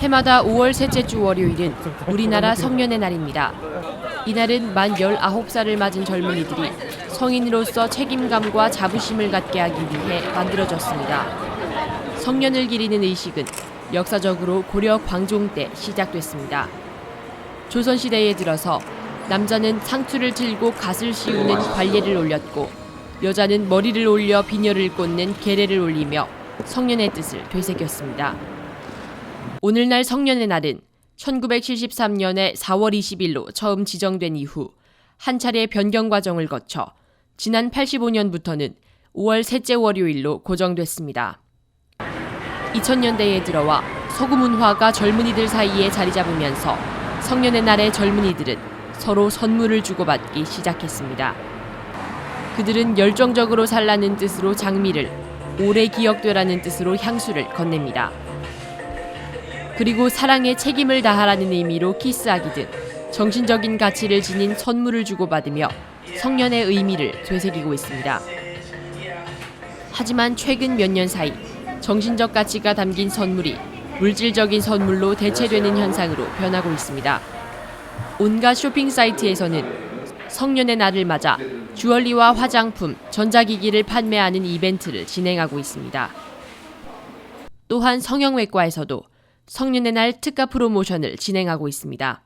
해마다 5월 셋째 주 월요일은 우리나라 성년의 날입니다. 이날은 만 19살을 맞은 젊은이들이 성인으로서 책임감과 자부심을 갖게 하기 위해 만들어졌습니다. 성년을 기리는 의식은 역사적으로 고려 광종 때 시작됐습니다. 조선시대에 들어서 남자는 상투를 틀고 갓을 씌우는 관례를 올렸고 여자는 머리를 올려 비녀를 꽂는 계례를 올리며 성년의 뜻을 되새겼습니다. 오늘날 성년의 날은 1973년에 4월 20일로 처음 지정된 이후 한 차례 변경 과정을 거쳐 지난 85년부터는 5월 셋째 월요일로 고정됐습니다. 2000년대에 들어와 서구 문화가 젊은이들 사이에 자리 잡으면서 성년의 날에 젊은이들은 서로 선물을 주고받기 시작했습니다. 그들은 열정적으로 살라는 뜻으로 장미를, 오래 기억되라는 뜻으로 향수를 건넵니다. 그리고 사랑에 책임을 다하라는 의미로 키스하기 등 정신적인 가치를 지닌 선물을 주고받으며 성년의 의미를 되새기고 있습니다. 하지만 최근 몇 년 사이 정신적 가치가 담긴 선물이 물질적인 선물로 대체되는 현상으로 변하고 있습니다. 온갖 쇼핑 사이트에서는 성년의 날을 맞아 주얼리와 화장품, 전자기기를 판매하는 이벤트를 진행하고 있습니다. 또한 성형외과에서도 성년의 날 특가 프로모션을 진행하고 있습니다.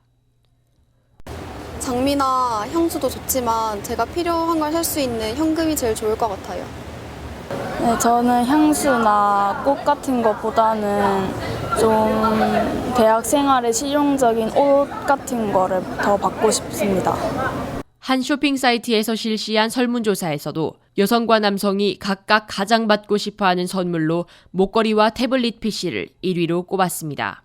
장미나 향수도 좋지만 제가 필요한 걸 살 수 있는 현금이 제일 좋을 것 같아요. 네, 저는 향수나 꽃 같은 것보다는 좀 대학 생활에 실용적인 옷 같은 거를 더 받고 싶습니다. 한 쇼핑 사이트에서 실시한 설문조사에서도 여성과 남성이 각각 가장 받고 싶어 하는 선물로 목걸이와 태블릿 PC를 1위로 꼽았습니다.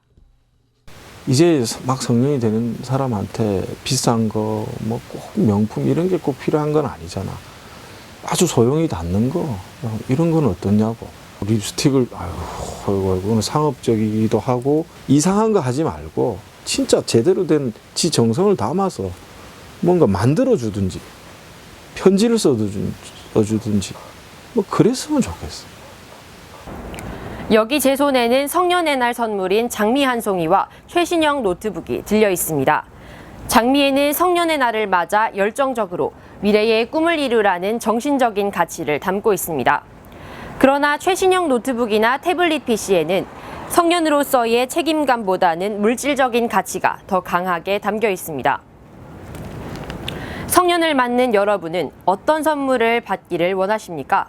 이제 막 성년이 되는 사람한테 비싼 거, 뭐 꼭 명품 이런 게 꼭 필요한 건 아니잖아. 아주 소용이 닿는 거, 어, 이런 건 어떠냐고. 립스틱을, 아유, 아이고, 이거는 상업적이기도 하고, 이상한 거 하지 말고, 진짜 제대로 된 지 정성을 담아서 뭔가 만들어 주든지, 편지를 써주든- 써주든지, 뭐 그랬으면 좋겠어. 여기 제 손에는 성년의 날 선물인 장미 한 송이와 최신형 노트북이 들려 있습니다. 장미에는 성년의 날을 맞아 열정적으로 미래의 꿈을 이루라는 정신적인 가치를 담고 있습니다. 그러나 최신형 노트북이나 태블릿 PC에는 성년으로서의 책임감보다는 물질적인 가치가 더 강하게 담겨 있습니다. 성년을 맞는 여러분은 어떤 선물을 받기를 원하십니까?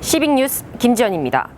시빅뉴스 김지연입니다.